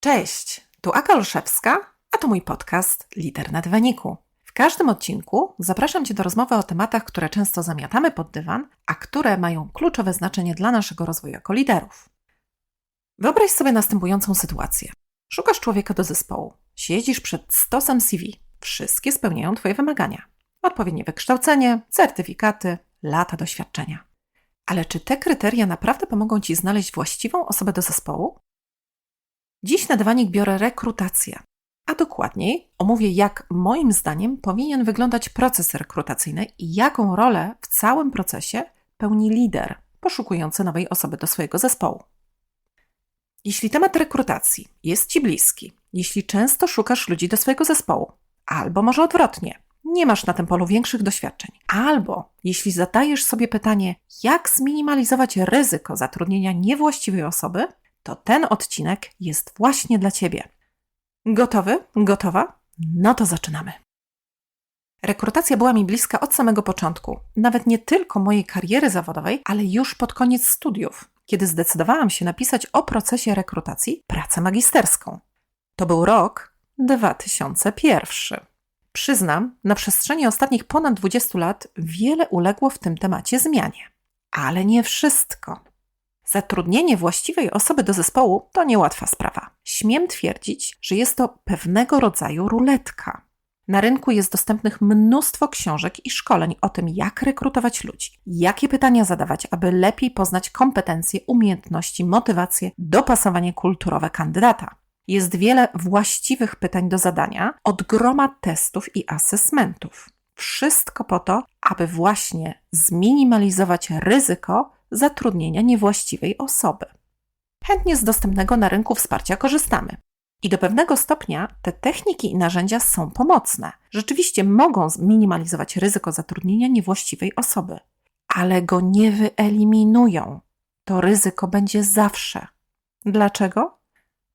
Cześć, tu Aga Olszewska, a to mój podcast Lider na dywaniku. W każdym odcinku zapraszam Cię do rozmowy o tematach, które często zamiatamy pod dywan, a które mają kluczowe znaczenie dla naszego rozwoju jako liderów. Wyobraź sobie następującą sytuację. Szukasz człowieka do zespołu. Siedzisz przed stosem CV. Wszystkie spełniają Twoje wymagania. Odpowiednie wykształcenie, certyfikaty, lata doświadczenia. Ale czy te kryteria naprawdę pomogą Ci znaleźć właściwą osobę do zespołu? Dziś na dywanik biorę rekrutację, a dokładniej omówię, jak moim zdaniem powinien wyglądać proces rekrutacyjny i jaką rolę w całym procesie pełni lider poszukujący nowej osoby do swojego zespołu. Jeśli temat rekrutacji jest Ci bliski, jeśli często szukasz ludzi do swojego zespołu, albo może odwrotnie, nie masz na tym polu większych doświadczeń, albo jeśli zadajesz sobie pytanie, jak zminimalizować ryzyko zatrudnienia niewłaściwej osoby, to ten odcinek jest właśnie dla Ciebie. Gotowy? Gotowa? No to zaczynamy. Rekrutacja była mi bliska od samego początku, nawet nie tylko mojej kariery zawodowej, ale już pod koniec studiów, kiedy zdecydowałam się napisać o procesie rekrutacji pracę magisterską. To był rok 2001. Przyznam, na przestrzeni ostatnich ponad 20 lat wiele uległo w tym temacie zmianie. Ale nie wszystko. Zatrudnienie właściwej osoby do zespołu to niełatwa sprawa. Śmiem twierdzić, że jest to pewnego rodzaju ruletka. Na rynku jest dostępnych mnóstwo książek i szkoleń o tym, jak rekrutować ludzi, jakie pytania zadawać, aby lepiej poznać kompetencje, umiejętności, motywacje, dopasowanie kulturowe kandydata. Jest wiele właściwych pytań do zadania, od groma testów i asesmentów. Wszystko po to, aby właśnie zminimalizować ryzyko zatrudnienia niewłaściwej osoby. Chętnie z dostępnego na rynku wsparcia korzystamy. I do pewnego stopnia te techniki i narzędzia są pomocne. Rzeczywiście mogą zminimalizować ryzyko zatrudnienia niewłaściwej osoby, ale go nie wyeliminują. To ryzyko będzie zawsze. Dlaczego?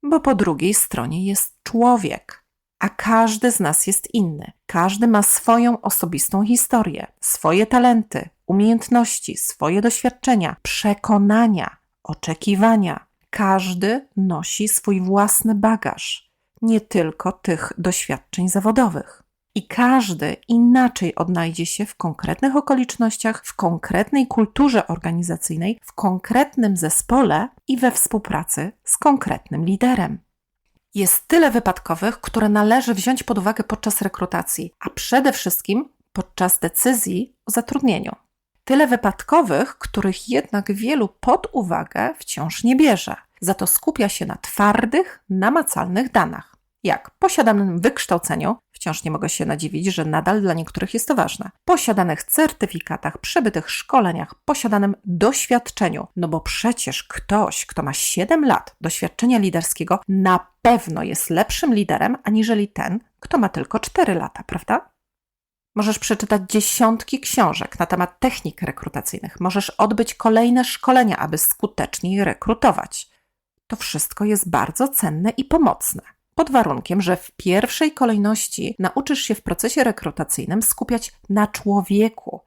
Bo po drugiej stronie jest człowiek, a każdy z nas jest inny. Każdy ma swoją osobistą historię, swoje talenty, umiejętności, swoje doświadczenia, przekonania, oczekiwania. Każdy nosi swój własny bagaż, nie tylko tych doświadczeń zawodowych. I każdy inaczej odnajdzie się w konkretnych okolicznościach, w konkretnej kulturze organizacyjnej, w konkretnym zespole i we współpracy z konkretnym liderem. Jest tyle wypadkowych, które należy wziąć pod uwagę podczas rekrutacji, a przede wszystkim podczas decyzji o zatrudnieniu. Tyle wypadkowych, których jednak wielu pod uwagę wciąż nie bierze. Za to skupia się na twardych, namacalnych danych, jak posiadanym wykształceniu, wciąż nie mogę się nadziwić, że nadal dla niektórych jest to ważne, posiadanych certyfikatach, przebytych szkoleniach, posiadanym doświadczeniu, no bo przecież ktoś, kto ma 7 lat doświadczenia liderskiego, na pewno jest lepszym liderem, aniżeli ten, kto ma tylko 4 lata, prawda? Możesz przeczytać dziesiątki książek na temat technik rekrutacyjnych, możesz odbyć kolejne szkolenia, aby skuteczniej rekrutować. To wszystko jest bardzo cenne i pomocne. Pod warunkiem, że w pierwszej kolejności nauczysz się w procesie rekrutacyjnym skupiać na człowieku,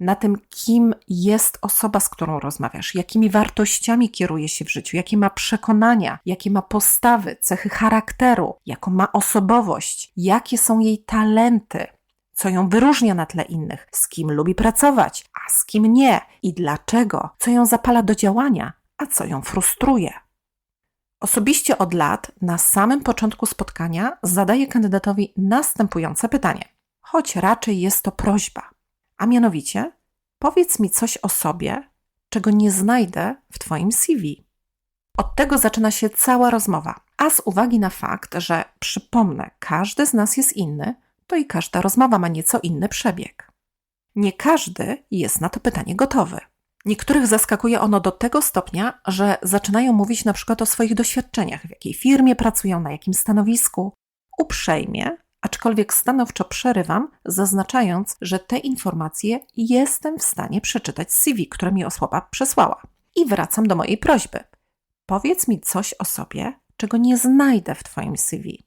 na tym, kim jest osoba, z którą rozmawiasz, jakimi wartościami kieruje się w życiu, jakie ma przekonania, jakie ma postawy, cechy charakteru, jaką ma osobowość, jakie są jej talenty, co ją wyróżnia na tle innych, z kim lubi pracować, a z kim nie i dlaczego, co ją zapala do działania, a co ją frustruje. Osobiście od lat, na samym początku spotkania, zadaję kandydatowi następujące pytanie, choć raczej jest to prośba, a mianowicie: powiedz mi coś o sobie, czego nie znajdę w Twoim CV. Od tego zaczyna się cała rozmowa, a z uwagi na fakt, że przypomnę, każdy z nas jest inny, to i każda rozmowa ma nieco inny przebieg. Nie każdy jest na to pytanie gotowy. Niektórych zaskakuje ono do tego stopnia, że zaczynają mówić na przykład o swoich doświadczeniach, w jakiej firmie pracują, na jakim stanowisku. Uprzejmie, aczkolwiek stanowczo przerywam, zaznaczając, że te informacje jestem w stanie przeczytać z CV, które mi osłoba przesłała. I wracam do mojej prośby. Powiedz mi coś o sobie, czego nie znajdę w Twoim CV.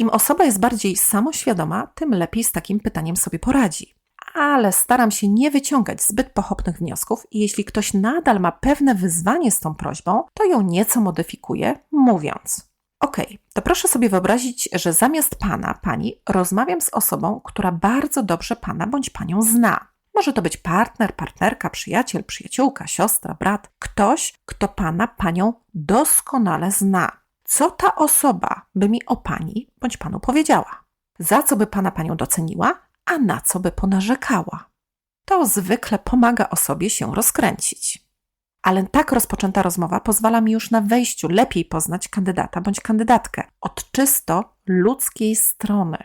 Im osoba jest bardziej samoświadoma, tym lepiej z takim pytaniem sobie poradzi. Ale staram się nie wyciągać zbyt pochopnych wniosków i jeśli ktoś nadal ma pewne wyzwanie z tą prośbą, to ją nieco modyfikuję, mówiąc: Ok, to proszę sobie wyobrazić, że zamiast pana, pani, rozmawiam z osobą, która bardzo dobrze pana bądź panią zna. Może to być partner, partnerka, przyjaciel, przyjaciółka, siostra, brat, ktoś, kto pana, panią doskonale zna. Co ta osoba by mi o pani bądź panu powiedziała? Za co by pana, panią doceniła, a na co by ponarzekała? To zwykle pomaga osobie się rozkręcić. Ale tak rozpoczęta rozmowa pozwala mi już na wejściu lepiej poznać kandydata bądź kandydatkę od czysto ludzkiej strony.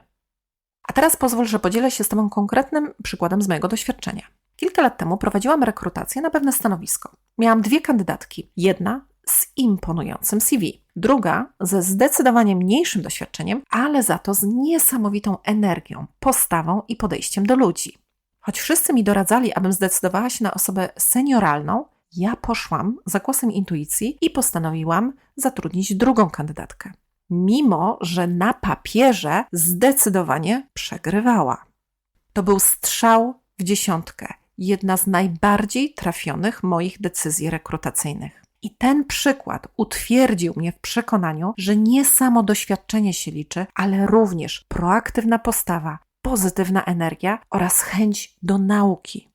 A teraz pozwól, że podzielę się z Tobą konkretnym przykładem z mojego doświadczenia. Kilka lat temu prowadziłam rekrutację na pewne stanowisko. Miałam dwie kandydatki. Jedna z imponującym CV, druga ze zdecydowanie mniejszym doświadczeniem, ale za to z niesamowitą energią, postawą i podejściem do ludzi. Choć wszyscy mi doradzali, abym zdecydowała się na osobę senioralną, ja poszłam za głosem intuicji i postanowiłam zatrudnić drugą kandydatkę. Mimo, że na papierze zdecydowanie przegrywała. To był strzał w dziesiątkę, jedna z najbardziej trafionych moich decyzji rekrutacyjnych. I ten przykład utwierdził mnie w przekonaniu, że nie samo doświadczenie się liczy, ale również proaktywna postawa, pozytywna energia oraz chęć do nauki.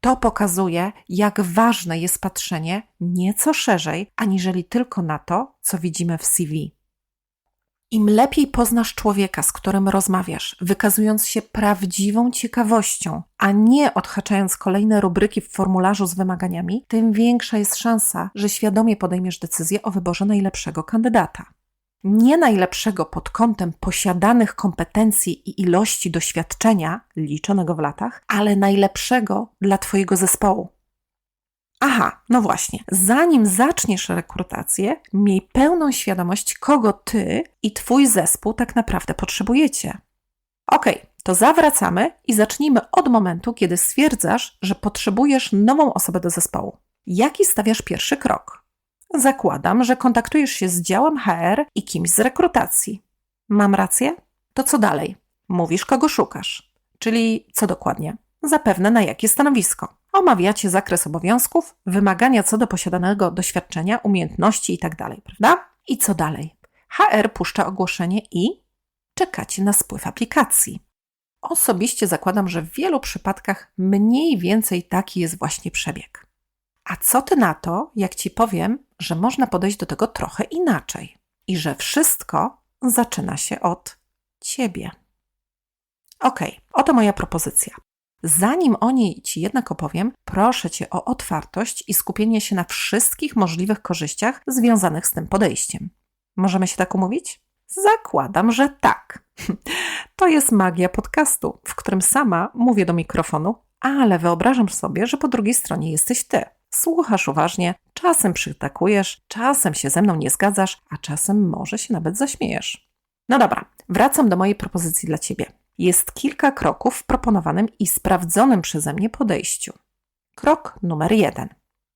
To pokazuje, jak ważne jest patrzenie nieco szerzej, aniżeli tylko na to, co widzimy w CV. Im lepiej poznasz człowieka, z którym rozmawiasz, wykazując się prawdziwą ciekawością, a nie odhaczając kolejne rubryki w formularzu z wymaganiami, tym większa jest szansa, że świadomie podejmiesz decyzję o wyborze najlepszego kandydata nie najlepszego pod kątem posiadanych kompetencji i ilości doświadczenia liczonego w latach, ale najlepszego dla Twojego zespołu. Aha, no właśnie, zanim zaczniesz rekrutację, miej pełną świadomość, kogo Ty i Twój zespół tak naprawdę potrzebujecie. Ok, to zawracamy i zacznijmy od momentu, kiedy stwierdzasz, że potrzebujesz nową osobę do zespołu. Jaki stawiasz pierwszy krok? Zakładam, że kontaktujesz się z działem HR i kimś z rekrutacji. Mam rację? To co dalej? Mówisz, kogo szukasz. Czyli co dokładnie? Zapewne na jakie stanowisko. Omawiacie zakres obowiązków, wymagania co do posiadanego doświadczenia, umiejętności itd., tak prawda? I co dalej? HR puszcza ogłoszenie i czekacie na spływ aplikacji. Osobiście zakładam, że w wielu przypadkach mniej więcej taki jest właśnie przebieg. A co ty na to, jak ci powiem, że można podejść do tego trochę inaczej i że wszystko zaczyna się od ciebie? Ok, oto moja propozycja. Zanim o niej Ci jednak opowiem, proszę Cię o otwartość i skupienie się na wszystkich możliwych korzyściach związanych z tym podejściem. Możemy się tak umówić? Zakładam, że tak. To jest magia podcastu, w którym sama mówię do mikrofonu, ale wyobrażam sobie, że po drugiej stronie jesteś Ty słuchasz uważnie, czasem przytakujesz, czasem się ze mną nie zgadzasz, a czasem może się nawet zaśmiejesz. No dobra, wracam do mojej propozycji dla Ciebie. Jest kilka kroków w proponowanym i sprawdzonym przeze mnie podejściu. Krok numer jeden.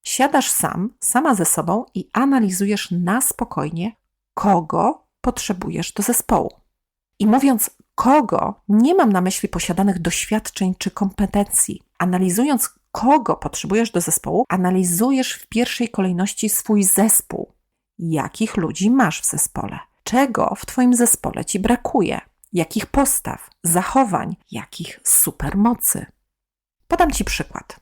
Siadasz sam, sama ze sobą i analizujesz na spokojnie, kogo potrzebujesz do zespołu. I mówiąc kogo, nie mam na myśli posiadanych doświadczeń czy kompetencji. Analizując kogo potrzebujesz do zespołu, analizujesz w pierwszej kolejności swój zespół. Jakich ludzi masz w zespole? Czego w Twoim zespole Ci brakuje? Jakich postaw, zachowań, jakich supermocy? Podam Ci przykład.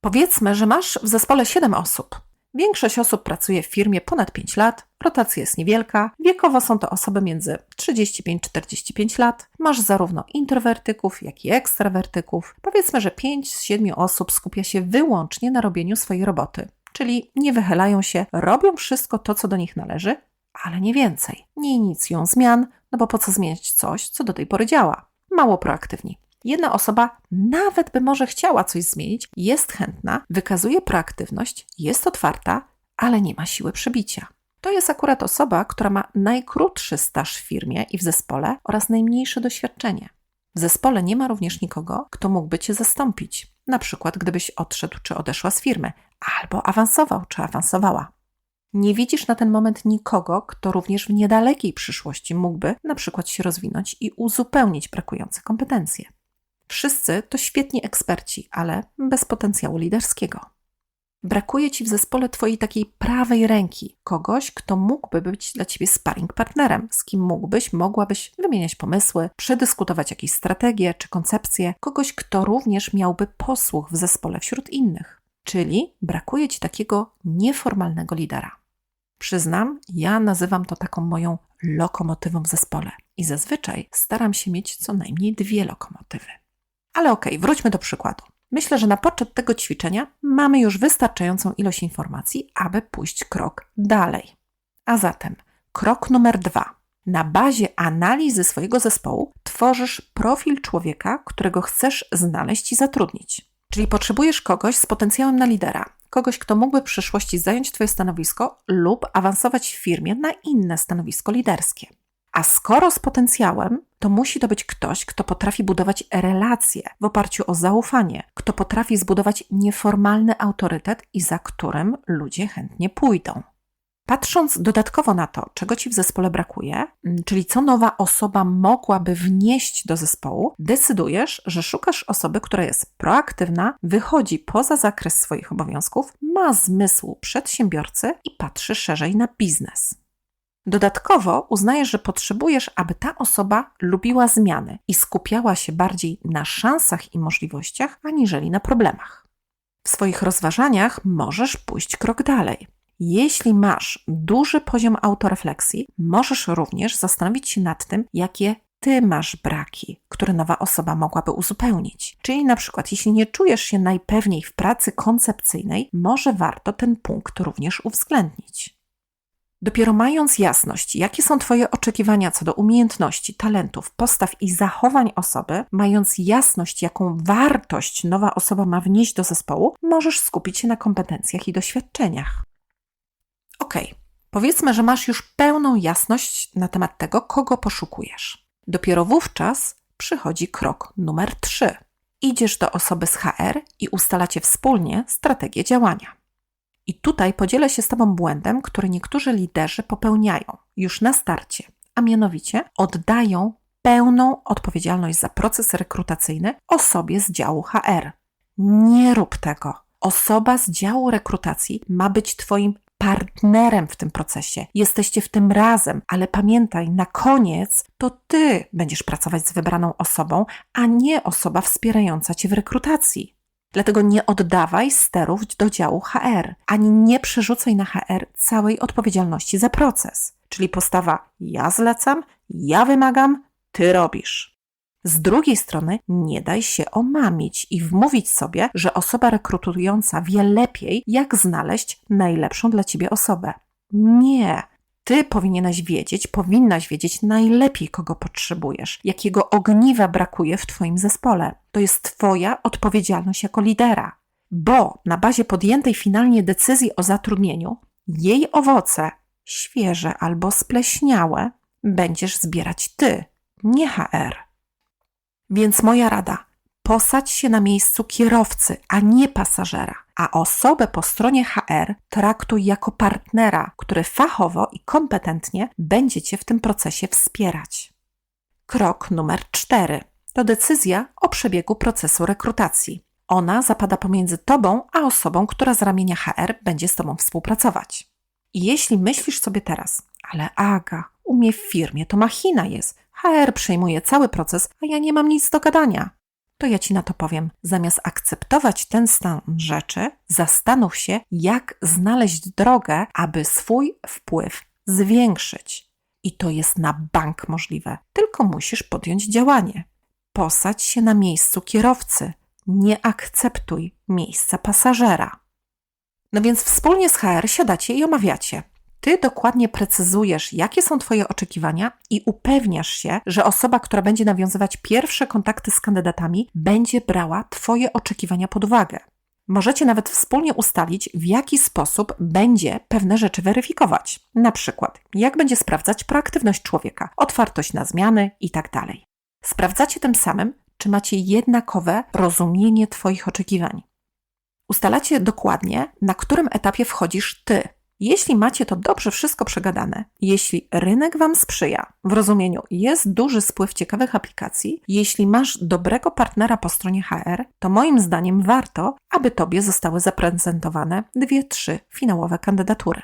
Powiedzmy, że masz w zespole 7 osób. Większość osób pracuje w firmie ponad 5 lat, rotacja jest niewielka, wiekowo są to osoby między 35-45 lat. Masz zarówno introwertyków, jak i ekstrawertyków. Powiedzmy, że 5 z 7 osób skupia się wyłącznie na robieniu swojej roboty, czyli nie wychylają się, robią wszystko to, co do nich należy, ale nie więcej. Nie inicjują zmian, no bo po co zmieniać coś, co do tej pory działa? Mało proaktywni. Jedna osoba nawet by może chciała coś zmienić, jest chętna, wykazuje proaktywność, jest otwarta, ale nie ma siły przebicia. To jest akurat osoba, która ma najkrótszy staż w firmie i w zespole oraz najmniejsze doświadczenie. W zespole nie ma również nikogo, kto mógłby cię zastąpić, na przykład gdybyś odszedł czy odeszła z firmy, albo awansował czy awansowała. Nie widzisz na ten moment nikogo, kto również w niedalekiej przyszłości mógłby na przykład się rozwinąć i uzupełnić brakujące kompetencje. Wszyscy to świetni eksperci, ale bez potencjału liderskiego. Brakuje ci w zespole twojej takiej prawej ręki, kogoś, kto mógłby być dla ciebie sparring partnerem, z kim mógłbyś, mogłabyś wymieniać pomysły, przedyskutować jakieś strategie czy koncepcje, kogoś, kto również miałby posłuch w zespole wśród innych. Czyli brakuje ci takiego nieformalnego lidera. Przyznam, ja nazywam to taką moją lokomotywą w zespole i zazwyczaj staram się mieć co najmniej dwie lokomotywy. Ale okej, okay, wróćmy do przykładu. Myślę, że na poczet tego ćwiczenia mamy już wystarczającą ilość informacji, aby pójść krok dalej. A zatem krok numer dwa. Na bazie analizy swojego zespołu tworzysz profil człowieka, którego chcesz znaleźć i zatrudnić. Czyli potrzebujesz kogoś z potencjałem na lidera, kogoś, kto mógłby w przyszłości zająć Twoje stanowisko lub awansować w firmie na inne stanowisko liderskie. A skoro z potencjałem, to musi to być ktoś, kto potrafi budować relacje w oparciu o zaufanie, kto potrafi zbudować nieformalny autorytet i za którym ludzie chętnie pójdą. Patrząc dodatkowo na to, czego ci w zespole brakuje, mm, czyli co nowa osoba mogłaby wnieść do zespołu, decydujesz, że szukasz osoby, która jest proaktywna, wychodzi poza zakres swoich obowiązków, ma zmysł przedsiębiorcy i patrzy szerzej na biznes. Dodatkowo uznajesz, że potrzebujesz, aby ta osoba lubiła zmiany i skupiała się bardziej na szansach i możliwościach, aniżeli na problemach. W swoich rozważaniach możesz pójść krok dalej. Jeśli masz duży poziom autorefleksji, możesz również zastanowić się nad tym, jakie ty masz braki, które nowa osoba mogłaby uzupełnić. Czyli na przykład, jeśli nie czujesz się najpewniej w pracy koncepcyjnej, może warto ten punkt również uwzględnić. Dopiero mając jasność, jakie są Twoje oczekiwania co do umiejętności, talentów, postaw i zachowań osoby, mając jasność, jaką wartość nowa osoba ma wnieść do zespołu, możesz skupić się na kompetencjach i doświadczeniach. Ok, powiedzmy, że masz już pełną jasność na temat tego, kogo poszukujesz. Dopiero wówczas przychodzi krok numer 3. Idziesz do osoby z HR i ustalacie wspólnie strategię działania. I tutaj podzielę się z Tobą błędem, który niektórzy liderzy popełniają już na starcie, a mianowicie oddają pełną odpowiedzialność za proces rekrutacyjny osobie z działu HR. Nie rób tego. Osoba z działu rekrutacji ma być Twoim partnerem w tym procesie. Jesteście w tym razem, ale pamiętaj, na koniec to Ty będziesz pracować z wybraną osobą, a nie osoba wspierająca Cię w rekrutacji. Dlatego nie oddawaj sterów do działu HR, ani nie przerzucaj na HR całej odpowiedzialności za proces. Czyli postawa ja zlecam, ja wymagam, ty robisz. Z drugiej strony nie daj się omamić i wmówić sobie, że osoba rekrutująca wie lepiej, jak znaleźć najlepszą dla ciebie osobę. Nie, ty powinieneś wiedzieć, powinnaś wiedzieć najlepiej, kogo potrzebujesz, jakiego ogniwa brakuje w Twoim zespole. To jest Twoja odpowiedzialność jako lidera, bo na bazie podjętej finalnie decyzji o zatrudnieniu, jej owoce, świeże albo spleśniałe, będziesz zbierać Ty, nie HR. Więc moja rada: posadź się na miejscu kierowcy, a nie pasażera a osobę po stronie HR traktuj jako partnera, który fachowo i kompetentnie będzie Cię w tym procesie wspierać. Krok numer cztery to decyzja o przebiegu procesu rekrutacji. Ona zapada pomiędzy Tobą a osobą, która z ramienia HR będzie z Tobą współpracować. I jeśli myślisz sobie teraz, ale Aga, u mnie w firmie to machina jest, HR przejmuje cały proces, a ja nie mam nic do gadania to ja ci na to powiem. Zamiast akceptować ten stan rzeczy, zastanów się, jak znaleźć drogę, aby swój wpływ zwiększyć. I to jest na bank możliwe, tylko musisz podjąć działanie. Posadź się na miejscu kierowcy, nie akceptuj miejsca pasażera. No więc wspólnie z HR siadacie i omawiacie, ty dokładnie precyzujesz, jakie są Twoje oczekiwania i upewniasz się, że osoba, która będzie nawiązywać pierwsze kontakty z kandydatami, będzie brała Twoje oczekiwania pod uwagę. Możecie nawet wspólnie ustalić, w jaki sposób będzie pewne rzeczy weryfikować. Na przykład, jak będzie sprawdzać proaktywność człowieka, otwartość na zmiany itd. Tak Sprawdzacie tym samym, czy macie jednakowe rozumienie Twoich oczekiwań. Ustalacie dokładnie, na którym etapie wchodzisz Ty, Jeśli macie to dobrze wszystko przegadane, jeśli rynek Wam sprzyja, w rozumieniu jest duży spływ ciekawych aplikacji, jeśli masz dobrego partnera po stronie HR, to moim zdaniem warto, aby Tobie zostały zaprezentowane dwie, trzy finałowe kandydatury.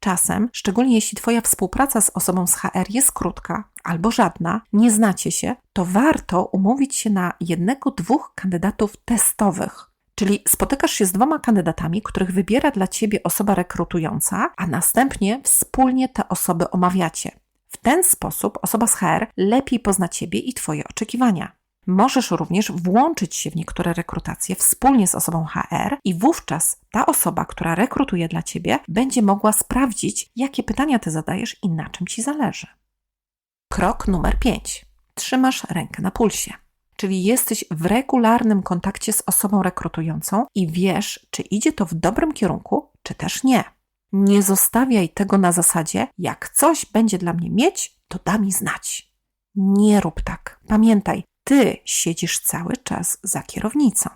Czasem, szczególnie jeśli Twoja współpraca z osobą z HR jest krótka albo żadna, nie znacie się, to warto umówić się na jednego, dwóch kandydatów testowych. Czyli spotykasz się z dwoma kandydatami, których wybiera dla ciebie osoba rekrutująca, a następnie wspólnie te osoby omawiacie. W ten sposób osoba z HR lepiej pozna ciebie i twoje oczekiwania. Możesz również włączyć się w niektóre rekrutacje wspólnie z osobą HR i wówczas ta osoba, która rekrutuje dla ciebie, będzie mogła sprawdzić, jakie pytania ty zadajesz i na czym ci zależy. Krok numer 5. Trzymasz rękę na pulsie. Czyli jesteś w regularnym kontakcie z osobą rekrutującą i wiesz, czy idzie to w dobrym kierunku, czy też nie. Nie zostawiaj tego na zasadzie, jak coś będzie dla mnie mieć, to da mi znać. Nie rób tak. Pamiętaj, ty siedzisz cały czas za kierownicą.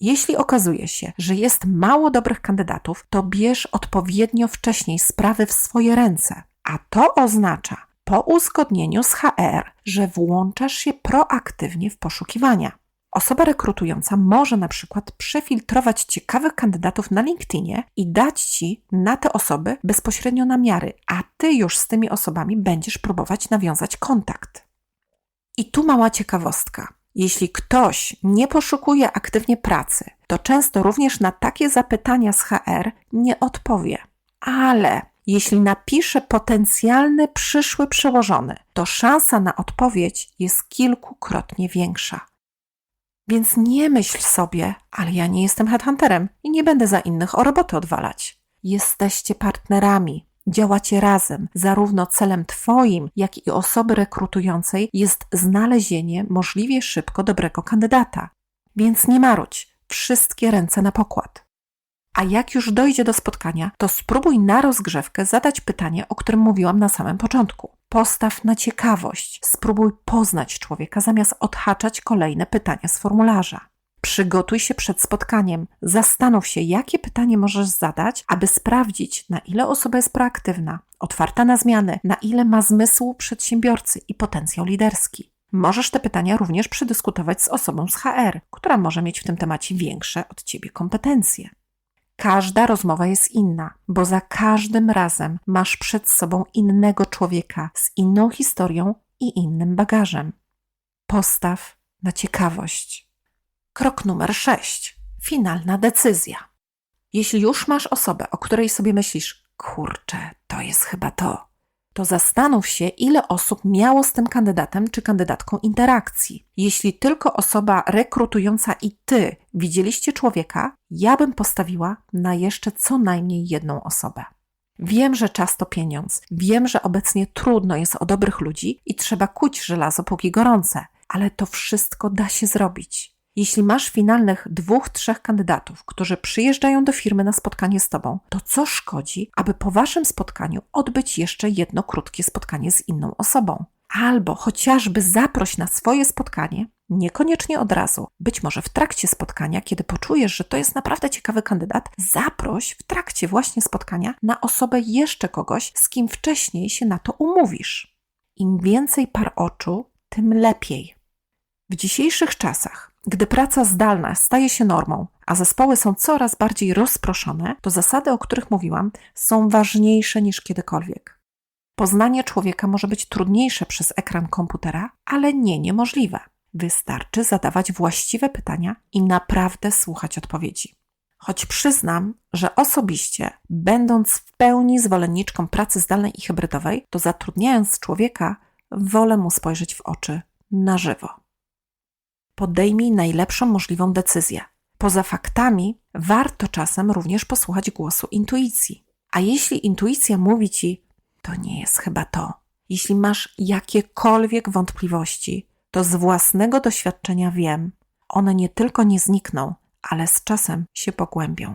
Jeśli okazuje się, że jest mało dobrych kandydatów, to bierz odpowiednio wcześniej sprawy w swoje ręce, a to oznacza po uzgodnieniu z HR, że włączasz się proaktywnie w poszukiwania. Osoba rekrutująca może na przykład przefiltrować ciekawych kandydatów na LinkedInie i dać ci na te osoby bezpośrednio namiary, a ty już z tymi osobami będziesz próbować nawiązać kontakt. I tu mała ciekawostka. Jeśli ktoś nie poszukuje aktywnie pracy, to często również na takie zapytania z HR nie odpowie. Ale jeśli napisze potencjalny przyszły przełożony, to szansa na odpowiedź jest kilkukrotnie większa. Więc nie myśl sobie, ale ja nie jestem headhunterem i nie będę za innych o roboty odwalać. Jesteście partnerami, działacie razem. Zarówno celem Twoim, jak i osoby rekrutującej jest znalezienie możliwie szybko dobrego kandydata. Więc nie marudź, wszystkie ręce na pokład. A jak już dojdzie do spotkania, to spróbuj na rozgrzewkę zadać pytanie, o którym mówiłam na samym początku. Postaw na ciekawość, spróbuj poznać człowieka zamiast odhaczać kolejne pytania z formularza. Przygotuj się przed spotkaniem, zastanów się, jakie pytanie możesz zadać, aby sprawdzić, na ile osoba jest proaktywna, otwarta na zmiany, na ile ma zmysł przedsiębiorcy i potencjał liderski. Możesz te pytania również przedyskutować z osobą z HR, która może mieć w tym temacie większe od ciebie kompetencje. Każda rozmowa jest inna, bo za każdym razem masz przed sobą innego człowieka z inną historią i innym bagażem. Postaw na ciekawość. Krok numer 6. Finalna decyzja. Jeśli już masz osobę, o której sobie myślisz, kurczę, to jest chyba to, to zastanów się, ile osób miało z tym kandydatem czy kandydatką interakcji. Jeśli tylko osoba rekrutująca i ty widzieliście człowieka, ja bym postawiła na jeszcze co najmniej jedną osobę. Wiem, że czas to pieniądz. Wiem, że obecnie trudno jest o dobrych ludzi i trzeba kuć żelazo póki gorące, ale to wszystko da się zrobić. Jeśli masz finalnych dwóch, trzech kandydatów, którzy przyjeżdżają do firmy na spotkanie z tobą, to co szkodzi, aby po waszym spotkaniu odbyć jeszcze jedno krótkie spotkanie z inną osobą? Albo chociażby zaproś na swoje spotkanie, niekoniecznie od razu, być może w trakcie spotkania, kiedy poczujesz, że to jest naprawdę ciekawy kandydat, zaproś w trakcie właśnie spotkania na osobę jeszcze kogoś, z kim wcześniej się na to umówisz. Im więcej par oczu, tym lepiej. W dzisiejszych czasach gdy praca zdalna staje się normą, a zespoły są coraz bardziej rozproszone, to zasady, o których mówiłam, są ważniejsze niż kiedykolwiek. Poznanie człowieka może być trudniejsze przez ekran komputera, ale nie niemożliwe. Wystarczy zadawać właściwe pytania i naprawdę słuchać odpowiedzi. Choć przyznam, że osobiście, będąc w pełni zwolenniczką pracy zdalnej i hybrydowej, to zatrudniając człowieka, wolę mu spojrzeć w oczy na żywo podejmij najlepszą możliwą decyzję. Poza faktami, warto czasem również posłuchać głosu intuicji. A jeśli intuicja mówi ci, to nie jest chyba to. Jeśli masz jakiekolwiek wątpliwości, to z własnego doświadczenia wiem, one nie tylko nie znikną, ale z czasem się pogłębią.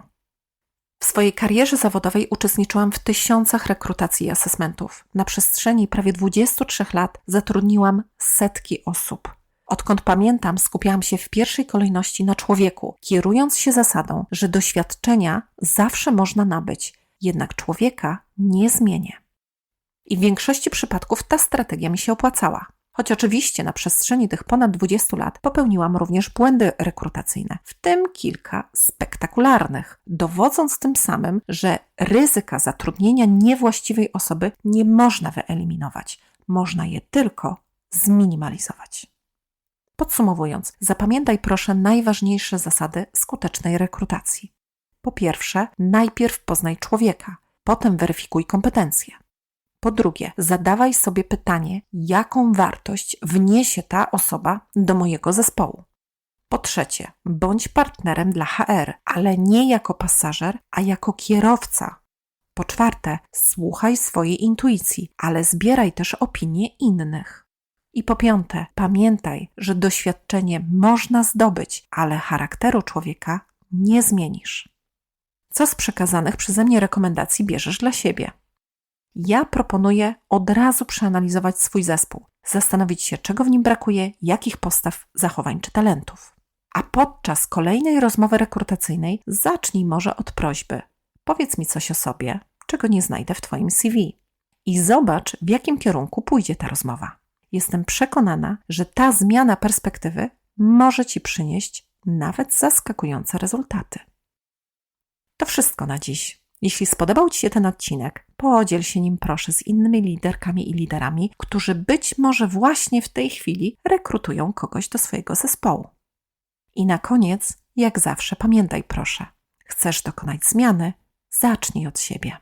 W swojej karierze zawodowej uczestniczyłam w tysiącach rekrutacji i asesmentów. Na przestrzeni prawie 23 lat zatrudniłam setki osób. Odkąd pamiętam, skupiałam się w pierwszej kolejności na człowieku, kierując się zasadą, że doświadczenia zawsze można nabyć, jednak człowieka nie zmienię. I w większości przypadków ta strategia mi się opłacała. Choć oczywiście na przestrzeni tych ponad 20 lat popełniłam również błędy rekrutacyjne, w tym kilka spektakularnych, dowodząc tym samym, że ryzyka zatrudnienia niewłaściwej osoby nie można wyeliminować, można je tylko zminimalizować. Podsumowując, zapamiętaj proszę najważniejsze zasady skutecznej rekrutacji. Po pierwsze, najpierw poznaj człowieka, potem weryfikuj kompetencje. Po drugie, zadawaj sobie pytanie, jaką wartość wniesie ta osoba do mojego zespołu. Po trzecie, bądź partnerem dla HR, ale nie jako pasażer, a jako kierowca. Po czwarte, słuchaj swojej intuicji, ale zbieraj też opinie innych. I po piąte, pamiętaj, że doświadczenie można zdobyć, ale charakteru człowieka nie zmienisz. Co z przekazanych przeze mnie rekomendacji bierzesz dla siebie? Ja proponuję od razu przeanalizować swój zespół, zastanowić się, czego w nim brakuje, jakich postaw, zachowań czy talentów. A podczas kolejnej rozmowy rekrutacyjnej zacznij może od prośby: powiedz mi coś o sobie, czego nie znajdę w Twoim CV. I zobacz, w jakim kierunku pójdzie ta rozmowa. Jestem przekonana, że ta zmiana perspektywy może Ci przynieść nawet zaskakujące rezultaty. To wszystko na dziś. Jeśli spodobał Ci się ten odcinek, podziel się nim proszę z innymi liderkami i liderami, którzy być może właśnie w tej chwili rekrutują kogoś do swojego zespołu. I na koniec, jak zawsze, pamiętaj proszę: chcesz dokonać zmiany? Zacznij od siebie.